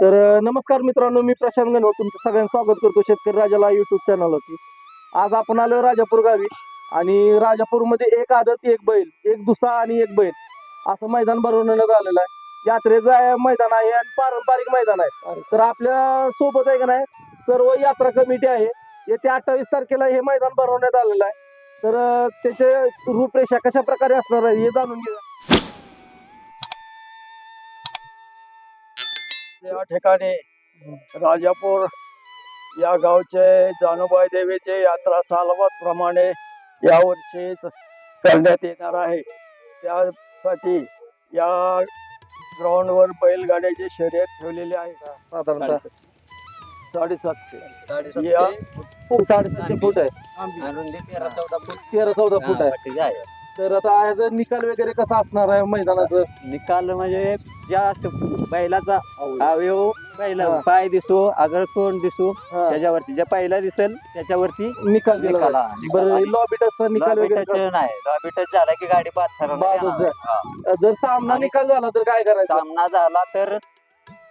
तर नमस्कार मित्रांनो मी प्रशांत गणव तुमचं सगळ्यांचं स्वागत करतो शेतकरी राजाला युट्यूब चॅनलवरती आज आपण आलो राजापूर गावी आणि राजापूरमध्ये एक आदत एक बैल एक दुसा आणि एक बैल. असं मैदान भरवण्यात आलेलं आहे. यात्रेचं आहे मैदान आहे आणि पारंपरिक मैदान आहे. तर आपल्यासोबत आहे का नाही सर्व यात्रा कमिटी आहे. येत्या अठ्ठावीस तारखेला हे मैदान भरवण्यात आलेलं आहे. तर त्याचे रूपरेषा कशा प्रकारे असणार आहे हे जाणून घेऊया. या ठिकाणी राजापूर या गावचे जानूबाई देवीचे यात्रा सालवत प्रमाणे यावर्षीच करण्यात येणार आहे. त्यासाठी या ग्राउंडवर बैलगाड्याची शर्यत ठेवलेली आहे साधारणतः साडेसातशे. या साडेसातशे फूट आहे. तेरा चौदा फूट. आहे. तर आता याचा निकाल वगैरे कसा असणार आहे मैदानाचं? निकाल म्हणजे ज्या बैलाचा अवयव पहिला हा. पाय दिसो अगर तोंड दिसो हा, त्याच्यावरती जे पहिला दिसेल त्याच्यावरती निकाल दिला निकाल जाईल. बरं निकाल वगैरे लॉबी टच नाही. लॉबी टच झाला की गाडी बाद ठरवणार. जर सामना आणि- निकाल झाला तर काय करायचं? सामना झाला तर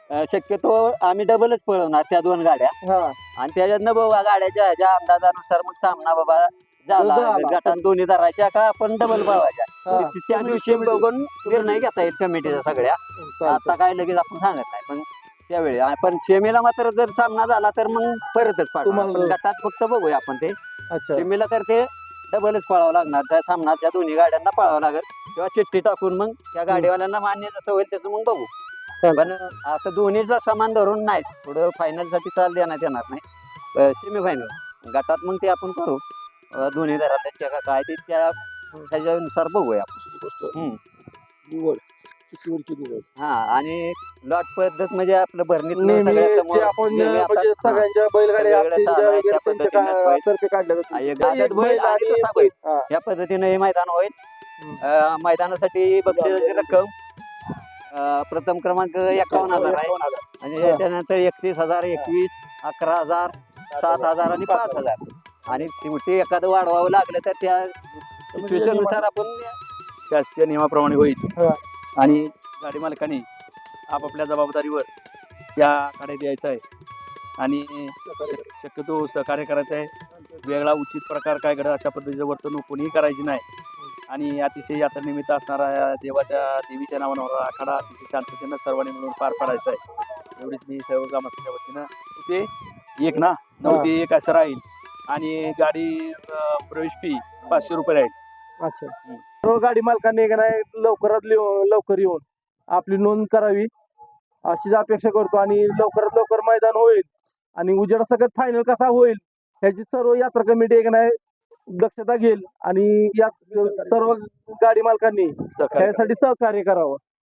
अं, शक्यतो आम्ही डबलच पळवणार त्या दोन गाड्या. हा. आणि त्याच्यातनं बाबा गाड्याच्या ह्याच्या अंदाजानुसार मग सामना बाबा झाला झाला. गटात दोन्ही धरायच्या का? आपण डबल पळवायच्या. हा. ती- त्या दिवशी बघून निर्णय घेता येईल कमिटीचा सगळ्या. आता काय लगेच आपण सांगत नाही पण त्यावेळी. आ- पण सेमीला मात्र जर सामना झाला तर मग परतच पाडू तुम्हाला- आपण गटात फक्त बघूया आपण ते. अच्छा. सेमीला तर ते डबलच पळावं लागणार. त्या सामनाच्या दोन्ही गाड्यांना पळावं लागेल. किंवा चिठ्ठी टाकून मग त्या गाडीवाल्यांना मान्य जसं होईल तसं मग बघू. पण असं दोन्हीला समान धरून नाहीच. पुढं फायनलसाठी चाल देण्यात येणार नाही. सेमी फायनल गटात मग ते आपण करू. दोन्ही धराच्या का काय ते त्या त्याच्यानुसार बघूया आपण. हा आणि लॉट पद्धत म्हणजे आपलं भरणीत सगळ्या समोर नेहमी म्हणजे सगळ्यांच्या बैलगाड्या सगळीकडे असतील, चालू आहे, वगैरे त्या त्यांच्या पद्धतीनेच का- होईल. तर्फे काढल्या हा, जातील. एक तर आदत एक बैल आणि एक दुसरा बैल. हा. या पद्धतीने हे मैदान होईल अं, मैदानासाठी बक्षिसाची रक्कम अं, प्रथम क्रमांक एकावन्न हजार आहे आणि. त्यानंतर एकतीस हजार एकवीस अकरा हजार सात हजार आणि पाच हजार आणि शेवटी एखादं वाढवावं लागलं तर त्या सिच्युएशननुसार आपण शासकीय नियमाप्रमाणे होईल. आणि गाडी मालकाने आपापल्या जबाबदारीवर त्या गाड्या द्यायचा आहे. आणि शक- शक्यतो सहकार्य करायचं आहे. वेगळा उचित प्रकार काय घडत अशा पद्धतीचं वर्तणूक कोणीही करायची नाही. आणि अतिशय यात्रेनिमित्त असणारा या देवाच्या देवीच्या नावानं आखाडा अतिशय शांततेनं सर्वांनी मिळून पार पाडायचा आहे. एवढीच मी सर्व ग्रामस्थांच्या वतीनं. ते एक ना? नऊ. ते एक असं राहील. आणि गाडी अं, प्रवेश फी पाचशे रुपये राहील अच्छा. सर्व गाडी मालकांनी का नाही लवकरात लिव- लवकर येऊन आपली नोंद करावी अशीच अपेक्षा करतो आणि लवकरात लवकर मैदान होईल आणि उजेडा सगळ्यात फायनल कसा होईल ह्याची सर्व यात्रा कमिटी आहे का नाही दक्षता घेईल आणि या सर्व गाडी मालकांनी सहकार्य त्यासाठी सहकार्य करावं.